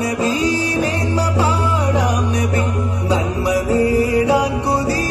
നബി മേന്മ പാടാം നബി നന്മ നേടാൻ കൊതി.